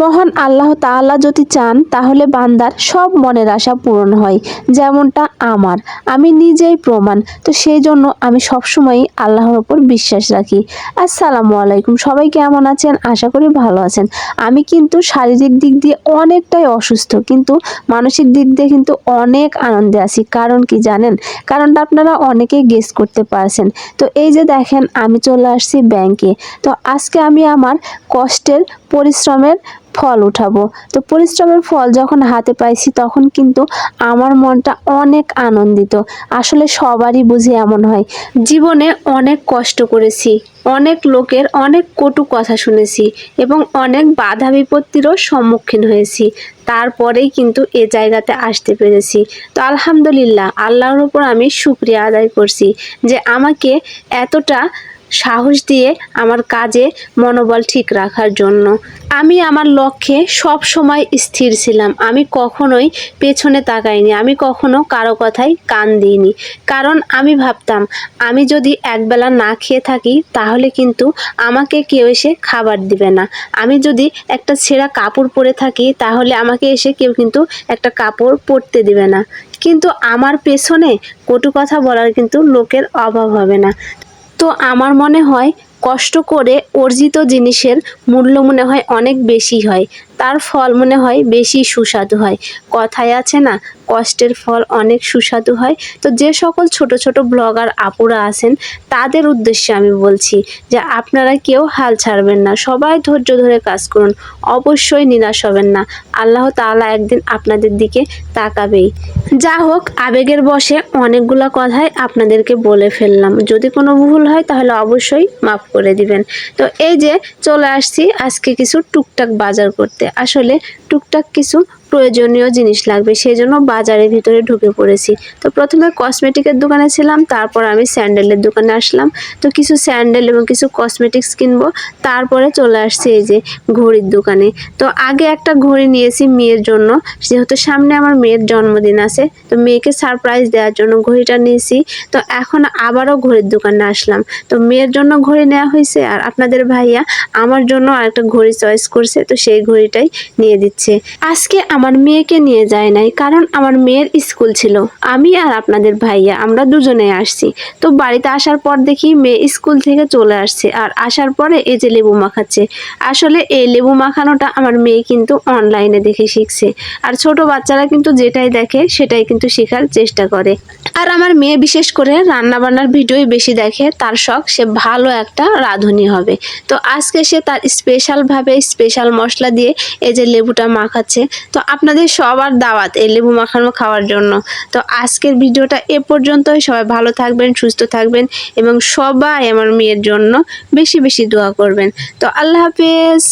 মহান আল্লাহ তাআলা যদি চান, তাহলে বান্দার সব মনের আশা পূরণ হয়, যেমনটা আমার। আমি নিজেই প্রমাণ, তো সেই জন্য আমি সবসময়ই আল্লাহর ওপর বিশ্বাস রাখি। আসসালামু আলাইকুম, সবাই কেমন আছেন? আশা করি ভালো আছেন। আমি কিন্তু শারীরিক দিক দিয়ে অনেকটাই অসুস্থ, কিন্তু মানসিক দিক দিয়ে কিন্তু অনেক আনন্দে আছি। কারণ কি জানেন? কারণটা আপনারা অনেকেই গেস করতে পারছেন। তো এই যে দেখেন, আমি চলে আসছি ব্যাংকে তো আজকে আমি আমার কষ্টের, পরিশ্রমের ফল উঠাবো। তো পরিশ্রমের ফল যখন হাতে পাইছি, তখন কিন্তু আমার মনটা অনেক আনন্দিত। আসলে সবারই বুঝি এমন হয়। জীবনে অনেক কষ্ট করেছি, অনেক লোকের অনেক কটু কথা শুনেছি এবং অনেক বাধা বিপত্তিরও সম্মুখীন হয়েছি। তারপরেই কিন্তু এ জায়গাতে আসতে পেরেছি। তো আলহামদুলিল্লাহ, আল্লাহর উপর আমি শুক্রিয়া আদায় করছি যে আমাকে এতটা সাহস দিয়ে আমার কাজে মনোবল ঠিক রাখার জন্য। আমি আমার লক্ষ্যে সব সময় স্থির ছিলাম। আমি কখনোই পেছনে তাকাইনি। আমি কখনো কারও কথায় কান দিইনি। কারণ আমি ভাবতাম, আমি যদি একবেলা না খেয়ে থাকি, তাহলে কিন্তু আমাকে কেউ এসে খাবার দিবে না। আমি যদি একটা ছেঁড়া কাপড় পরে থাকি, তাহলে আমাকে এসে কেউ কিন্তু একটা কাপড় পরতে দিবে না। কিন্তু আমার পেছনে কটু কথা বলার কিন্তু লোকের অভাব হবে না। তো আমার মনে হয় কষ্ট করে অর্জিত জিনিসের মূল্য মনে হয় অনেক বেশি হয়। তার ফল মনে হয় বেশি সুস্বাদু হয়। কথায় আছে না, কষ্টের ফল অনেক সুস্বাদু হয়। তো যে সকল ছোট ছোট ব্লগার আপুরা আছেন, তাদের উদ্দেশ্যে আমি বলছি যে আপনারা কেউ হাল ছাড়বেন না, সবাই ধৈর্য ধরে কাজ করুন। অবশ্যই নিরাশ হবেন না। আল্লাহ তাআলা একদিন আপনাদের দিকে তাকাবেই। যা হোক, আবেগের বসে অনেকগুলো কথাই আপনাদেরকে বলে ফেললাম। যদি কোনো ভুল হয়, তাহলে অবশ্যই মাফ করে দিবেন। তো এই যে চলে আসছি আজকে কিছু টুকটাক বাজার করতে। আসলে টুকটাক কিছু প্রয়োজনীয় জিনিস লাগবে সেই জন্য বাজারের ভিতরে ঢুকে পড়েছি। তো প্রথমে কসমেটিকের দোকানে ছিলাম, তারপর আমি স্যান্ডেলের দোকানে আসলাম। তো কিছু স্যান্ডেল এবং কিছু কসমেটিক্স কিনবো, তারপরে চলে আসছি এই যে ঘড়ির দোকানে। তো আগে একটা ঘড়ি নিয়েছি মেয়ের জন্য, যেহেতু সামনে আমার মেয়ের জন্মদিন আছে, তো মেয়েকে সারপ্রাইজ দেওয়ার জন্য ঘড়িটা নিয়েছি। তো এখন আবারও ঘড়ির দোকানে আসলাম। তো মেয়ের জন্য ঘড়ি নেওয়া হয়েছে, আর আপনাদের ভাইয়া আমার জন্য আরেকটা ঘড়ি চয়েস করছে, তো সেই ঘড়িটাই নিয়ে দিচ্ছে। আজকে আমার মেয়েকে নিয়ে যায় নাই, কারণ আমার মেয়ের স্কুল ছিল। আমি আর আপনাদের ভাইয়া, আমরা দুজনে আসছি। তো বাড়িতে আসার পর দেখি মেয়ে স্কুল থেকে চলে আসছে, আর আসার পরে এই যে লেবু মাখাচ্ছে। আসলে এই লেবু মাখানোটা আমার মেয়ে কিন্তু অনলাইনে দেখে শিখছে। আর ছোট বাচ্চারা কিন্তু যেটাই দেখে, সেটাই কিন্তু শেখার চেষ্টা করে। আর আমার মেয়ে বিশেষ করে রান্না বান্নার ভিডিওই বেশি দেখে, তার শখ সে ভালো একটা রাঁধুনি হবে। তো আজকে সে তার স্পেশালভাবে স্পেশাল মশলা দিয়ে এই যে লেবুটা মাখাচ্ছে। তো আপনাদের সবার দাওয়াত এই লেবু মাখানো খাওয়ার জন্য। তো আজকের ভিডিওটা এ পর্যন্তই। সবাই ভালো থাকবেন, সুস্থ থাকবেন এবং সবাই আমার মেয়ের জন্য বেশি বেশি দোয়া করবেন। তো আল্লাহ হাফেজ।